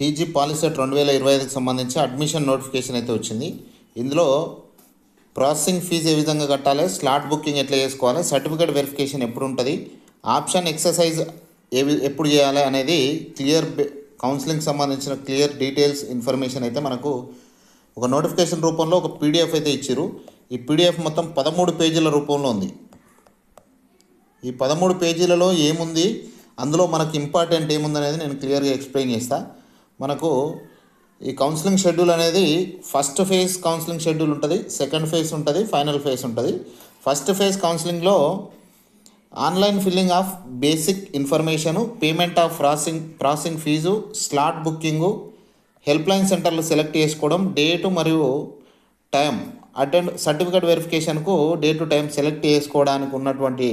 TG POLYCET రెండు వేల ఇరవై ఐదుకి సంబంధించి అడ్మిషన్ నోటిఫికేషన్ అయితే వచ్చింది. ఇందులో ప్రాసెసింగ్ ఫీజు ఏ విధంగా కట్టాలి స్లాట్ బుకింగ్ ఎట్లా చేసుకోవాలి సర్టిఫికేట్ వెరిఫికేషన్ ఎప్పుడు ఉంటుంది ఆప్షన్ ఎక్సర్సైజ్ ఏ ఎప్పుడు చేయాలి అనేది క్లియర్ కౌన్సిలింగ్ సంబంధించిన క్లియర్ డీటెయిల్స్ ఇన్ఫర్మేషన్ అయితే మనకు ఒక నోటిఫికేషన్ రూపంలో ఒక పీడిఎఫ్ అయితే ఇచ్చారు ఈ పీడిఎఫ్ మొత్తం పదమూడు పేజీల రూపంలో ఉంది. ఈ పదమూడు పేజీలలో ఏముంది అందులో మనకు ఇంపార్టెంట్ ఏముంది అనేది నేను క్లియర్గా ఎక్స్ప్లెయిన్ చేస్తా. మనకు ఈ కౌన్సిలింగ్ షెడ్యూల్ అనేది ఫస్ట్ ఫేజ్ కౌన్సిలింగ్ షెడ్యూల్ ఉంటుంది సెకండ్ ఫేజ్ ఉంటుంది ఫైనల్ ఫేజ్ ఉంటుంది. ఫస్ట్ ఫేజ్ కౌన్సిలింగ్లో online filling of basic information payment of processing processing fee slot booking helpline సెంటర్లు సెలెక్ట్ చేసుకోవడం డేటు మరియు టైం అటెండ్ సర్టిఫికేట్ వెరిఫికేషన్కు డే టు టైం సెలెక్ట్ చేసుకోవడానికి ఉన్నటువంటి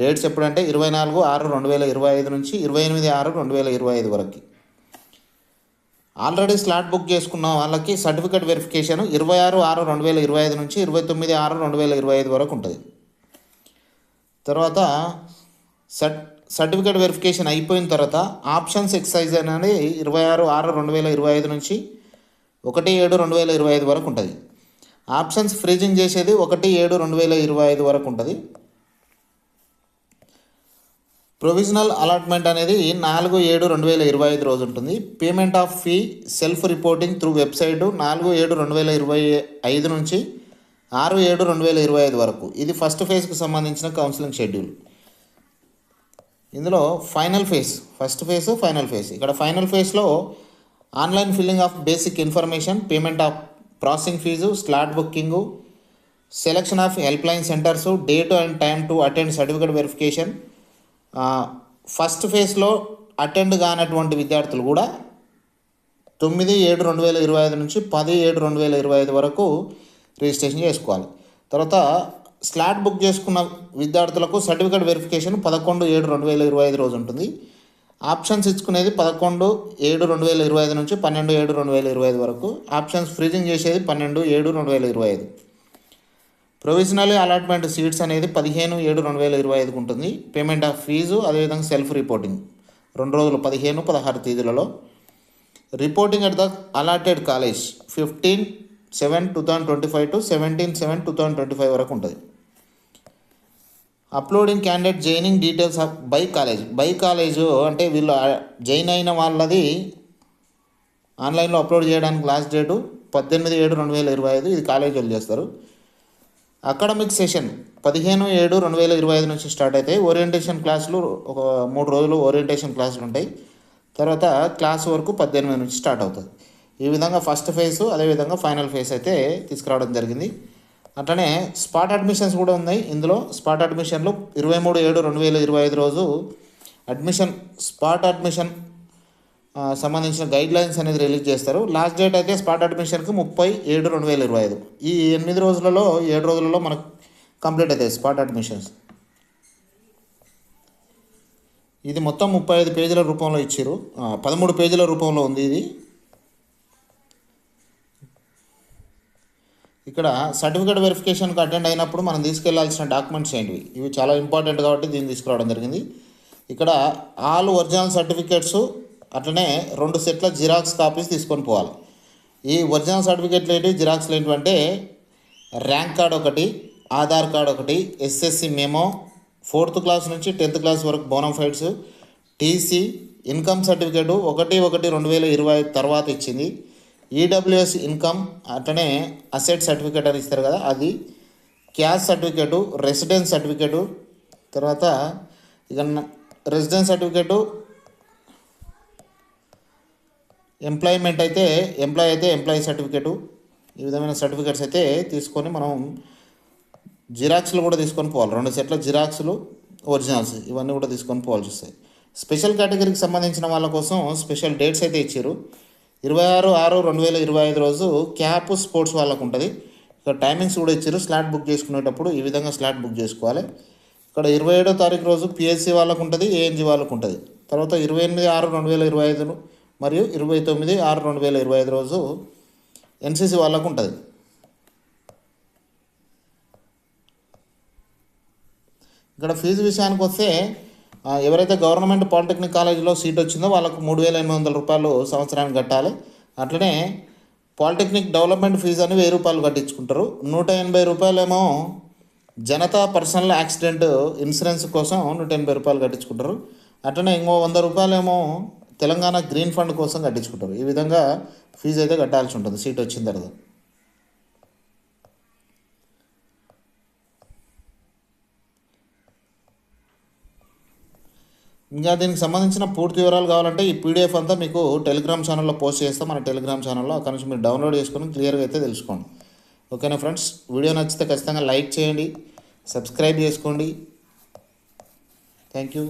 డేట్స్ ఎప్పుడంటే ఇరవై నాలుగు ఆరు రెండు వేల ఇరవై ఐదు నుంచి ఇరవై ఎనిమిది ఆరు రెండు వేల ఇరవై ఐదు వరకు. ఆల్రెడీ స్లాట్ బుక్ చేసుకున్న వాళ్ళకి సర్టిఫికేట్ వెరిఫికేషన్ ఇరవై ఆరు ఆరు రెండు వేల ఇరవై ఐదు నుంచి ఇరవై తొమ్మిది ఆరు రెండు వేల ఇరవై ఐదు వరకు ఉంటుంది. తర్వాత సర్ట్ సర్టిఫికేట్ వెరిఫికేషన్ అయిపోయిన తర్వాత ఆప్షన్స్ ఎక్సైజ్ అనేది ఇరవై ఆరు ఆరు రెండు వేల ఇరవై ఐదు నుంచి ఒకటి ఏడు రెండు వేల ఇరవై ఐదు వరకు ఉంటుంది. ఆప్షన్స్ ఫ్రీజింగ్ చేసేది ఒకటి ఏడు రెండు వేల ఇరవై ఐదు వరకు ఉంటుంది. ప్రొవిజనల్ అలాట్మెంట్ అనేది నాలుగు ఏడు రెండు వేల ఇరవై ఐదు రోజు ఉంటుంది. Payment of fee self reporting through website నాలుగు ఏడు రెండు వేల ఇరవై ఐదు నుంచి ఆరు ఏడు రెండు వేల ఇరవై ఐదు వరకు. ఇది ఫస్ట్ ఫేజ్కు సంబంధించిన కౌన్సిలింగ్ షెడ్యూల్. ఇందులో final phase first phase final phase. ఇక్కడ ఫైనల్ ఫేజ్లో online filling of basic information payment of processing fee slot booking selection of help line centres date and time to attend certificate verification first ఫేజ్లో attend కానటువంటి విద్యార్థులు కూడా తొమ్మిది ఏడు రెండు వేల ఇరవై ఐదు నుంచి పది ఏడు రెండు వేల ఇరవై ఐదు వరకు రిజిస్ట్రేషన్ చేసుకోవాలి. తర్వాత స్లాట్ బుక్ చేసుకున్న విద్యార్థులకు సర్టిఫికేట్ వెరిఫికేషన్ పదకొండు ఏడు రెండు వేల ఇరవై ఐదు రోజు ఉంటుంది. ఆప్షన్స్ ఇచ్చుకునేది పదకొండు ఏడు రెండు వేల ఇరవై ఐదు నుంచి పన్నెండు ఏడు రెండు వేల ఇరవై ఐదు వరకు. ఆప్షన్స్ ఫ్రీజింగ్ చేసేది పన్నెండు ఏడు రెండు వేల ఇరవై ఐదు. ప్రొవిజనల్ అలాట్మెంట్ సీట్స్ అనేది పదిహేను ఏడు రెండు వేల ఇరవై ఐదుకు ఉంటుంది. పేమెంట్ ఆఫ్ ఫీజు అదేవిధంగా సెల్ఫ్ రిపోర్టింగ్ రెండు రోజులు పదిహేను పదహారు తేదీలలో. Reporting at the allotted college fifteen seven two thousand twenty five to seventeen seven two thousand twenty five వరకు ఉంటుంది. Uploading candidate joining details of by college by college అంటే వీళ్ళు జైన్ అయిన వాళ్ళది ఆన్లైన్లో అప్లోడ్ చేయడానికి లాస్ట్ డేటు పద్దెనిమిది ఏడు రెండు వేల ఇరవై ఐదు ఇది కాలేజీలు చేస్తారు. అకాడమిక్ సెషన్ పదిహేను ఏడు రెండు వేల ఇరవై ఐదు నుంచి స్టార్ట్ అవుతాయి ఓరియంటేషన్ క్లాసులు ఒక మూడు రోజులు ఓరియంటేషన్ క్లాసులు ఉంటాయి. తర్వాత క్లాస్ వరకు పద్దెనిమిది నుంచి స్టార్ట్ అవుతుంది. ఈ విధంగా ఫస్ట్ ఫేజ్ అదేవిధంగా ఫైనల్ ఫేజ్ అయితే తీసుకురావడం జరిగింది. అట్లనే స్పాట్ అడ్మిషన్స్ కూడా ఉన్నాయి. ఇందులో స్పాట్ అడ్మిషన్లు ఇరవై మూడు ఏడు రెండు వేల ఇరవై ఐదు రోజు అడ్మిషన్ స్పాట్ అడ్మిషన్ సంబంధించిన గైడ్ లైన్స్ అనేది రిలీజ్ చేస్తారు. లాస్ట్ డేట్ అయితే స్పాట్ అడ్మిషన్కి ముప్పై ఏడు రెండు వేల ఇరవై ఐదు. ఈ ఎనిమిది రోజులలో ఏడు రోజులలో మనకు కంప్లీట్ అవుతాయి స్పాట్ అడ్మిషన్స్ ఇది మొత్తం ముప్పై ఐదు పేజీల రూపంలో ఇచ్చారు పదమూడు పేజీల రూపంలో ఉంది ఇది. ఇక్కడ సర్టిఫికేట్ వెరిఫికేషన్కి అటెండ్ అయినప్పుడు మనం తీసుకెళ్ళాల్సిన డాక్యుమెంట్స్ ఏంటివి? ఇవి చాలా ఇంపార్టెంట్ కాబట్టి దీన్ని తీసుకురావడం జరిగింది. ఇక్కడ ఆల్ ఒరిజినల్ సర్టిఫికేట్స్ అట్లనే రెండు సెట్ల జిరాక్స్ కాపీస్ తీసుకొని పోవాలి. ఈ ఒరిజినల్ సర్టిఫికేట్లు ఏంటి? జిరాక్స్లు ఏంటంటే ర్యాంక్ కార్డ్ ఒకటి ఆధార్ కార్డ్ ఒకటి S S C memo fourth class నుంచి టెన్త్ క్లాస్ వరకు bonafides T C income certificate ఒకటి ఒకటి రెండు వేల ఇరవై తర్వాత ఇచ్చింది. ఈడబ్ల్యూఎస్ ఇన్కమ్ అట్లనే అసెట్ సర్టిఫికేట్ అని ఇస్తారు కదా అది. క్యాష్ సర్టిఫికేటు రెసిడెన్స్ సర్టిఫికేటు తర్వాత ఇక రెసిడెన్స్ సర్టిఫికేటు ఎంప్లాయ్మెంట్ అయితే ఎంప్లాయ్ అయితే ఎంప్లాయీ సర్టిఫికేటు ఈ విధమైన సర్టిఫికేట్స్ అయితే తీసుకొని మనం జిరాక్స్లు కూడా తీసుకొని పోవాలి. రెండు సెట్ల జిరాక్స్లు ఒరిజినల్స్ ఇవన్నీ కూడా తీసుకొని పోవాల్సి వస్తాయి. స్పెషల్ కేటగిరీకి సంబంధించిన వాళ్ళ కోసం స్పెషల్ డేట్స్ అయితే ఇచ్చారు. ఇరవై ఆరు ఆరు రెండు వేల ఇరవై ఐదు రోజు క్యాప్ స్పోర్ట్స్ వాళ్ళకు ఉంటుంది. ఇక్కడ టైమింగ్స్ కూడా ఇచ్చారు. స్లాట్ బుక్ చేసుకునేటప్పుడు ఈ విధంగా స్లాట్ బుక్ చేసుకోవాలి. ఇక్కడ ఇరవై ఏడో తారీఖు రోజు పిఎస్సి వాళ్ళకు ఉంటుంది ఏఎన్జి వాళ్ళకు ఉంటుంది. తర్వాత ఇరవై ఎనిమిది ఆరు రెండు వేల ఇరవై ఐదు మరియు ఇరవై తొమ్మిది ఆరు రెండు వేల ఇరవై ఐదు రోజు ఎన్సీసీ వాళ్ళకు ఉంటుంది. ఇక్కడ ఫీజు విషయానికి వస్తే ఎవరైతే గవర్నమెంట్ పాలిటెక్నిక్ కాలేజీలో సీట్ వచ్చిందో వాళ్ళకు మూడు వేల ఎనిమిది వందల రూపాయలు సంవత్సరానికి కట్టాలి. అట్లనే పాలిటెక్నిక్ డెవలప్మెంట్ ఫీజు అని వెయ్యి రూపాయలు కట్టించుకుంటారు. నూట ఎనభై రూపాయలేమో జనతా పర్సనల్ యాక్సిడెంట్ ఇన్సూరెన్స్ కోసం నూట ఎనభై రూపాయలు కట్టించుకుంటారు. అట్లనే ఇంకో వంద రూపాయలేమో తెలంగాణ గ్రీన్ ఫండ్ కోసం కట్టించుకుంటారు. ఈ విధంగా ఫీజు అయితే కట్టాల్సి ఉంటుంది. సీట్ వచ్చిన తర్వాత. ఇంకా దీనికి సంబంధించిన పూర్తి వివరాలు కావాలంటే ఈ పీడిఎఫ్ అంతా మీకు టెలిగ్రామ్ ఛానల్లో పోస్ట్ చేస్తాం. మన టెలిగ్రామ్ ఛానల్లో అక్కడ నుంచి మీరు డౌన్లోడ్ చేసుకొని క్లియర్గా అయితే తెలుసుకోండి. ఓకేనా ఫ్రెండ్స్? వీడియో నచ్చితే ఖచ్చితంగా లైక్ చేయండి. సబ్స్క్రైబ్ చేసుకోండి. Thank you.